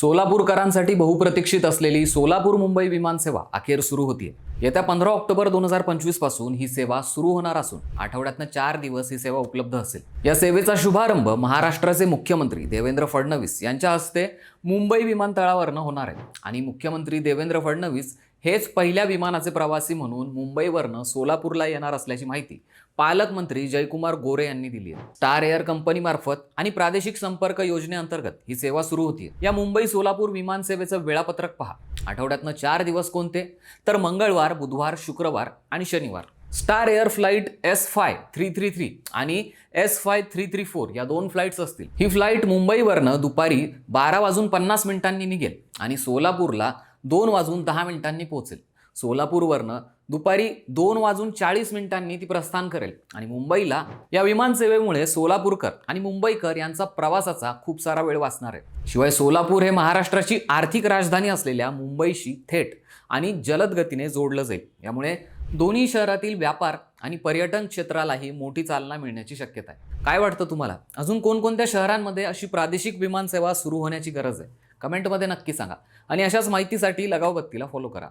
सोलापूरकरांसाठी बहुप्रतीक्षित असलेली सोलापूर मुंबई विमानसेवा अखेर सुरू होतीये. येत्या पंधरा ऑक्टोबर दोन हजार पंचवीसपासून ही सेवा सुरू होणार असून आठवड्यातनं चार दिवस ही सेवा उपलब्ध असेल. या सेवेचा शुभारंभ महाराष्ट्राचे मुख्यमंत्री देवेंद्र फडणवीस यांच्या हस्ते मुंबई विमानतळावरनं होणार आहे. आणि मुख्यमंत्री देवेंद्र फडणवीस हेच पहिल्या विमानाचे प्रवासी म्हणून मुंबईवरनं सोलापूरला येणार असल्याची माहिती पालकमंत्री जयकुमार गोरे यांनी दिली आहे. स्टार एअर कंपनीमार्फत आणि प्रादेशिक संपर्क योजनेअंतर्गत ही सेवा सुरू होती या मुंबई सोलापूर विमान सेवेचं वेळापत्रक पहा. आठवड्यातनं चार दिवस कोणते? तर मंगळवार बुधवार शुक्रवार आणि शनिवार. Star Air flight S five three three three आणि S five three three four या दोन फ्लाईट्स असतील. ही फ्लाईट मुंबईवरनं दुपारी बारा वाजून पन्नास मिनिटांनी निघेल आणि सोलापूरला दोन वाजून दहा मिनिटांनी पोहोचेल. सोलापूरवरनं दुपारी दोन वाजून चाळीस मिनिटांनी ती प्रस्थान करेल. आणि मुंबईला या विमानसेवेमुळे सोलापूरकर आणि मुंबईकर यांचा प्रवासाचा खूप सारा वेळ वाचणार आहे. शिवाय सोलापूर हे महाराष्ट्राची आर्थिक राजधानी असलेल्या मुंबईशी थेट आणि जलद गतीने जोडलं जाईल. यामुळे दोन्ही शहरातील व्यापार आणि पर्यटन क्षेत्रालाही मोठी चालना मिळण्याची शक्यता आहे. काय वाटतं तुम्हाला? अजून कोणकोणत्या शहरांमध्ये अशी प्रादेशिक विमानसेवा सुरू होण्याची गरज आहे? कमेंटमध्ये नक्की सांगा. आणि अशाच माहितीसाठी लगावबत्तीला फॉलो करा.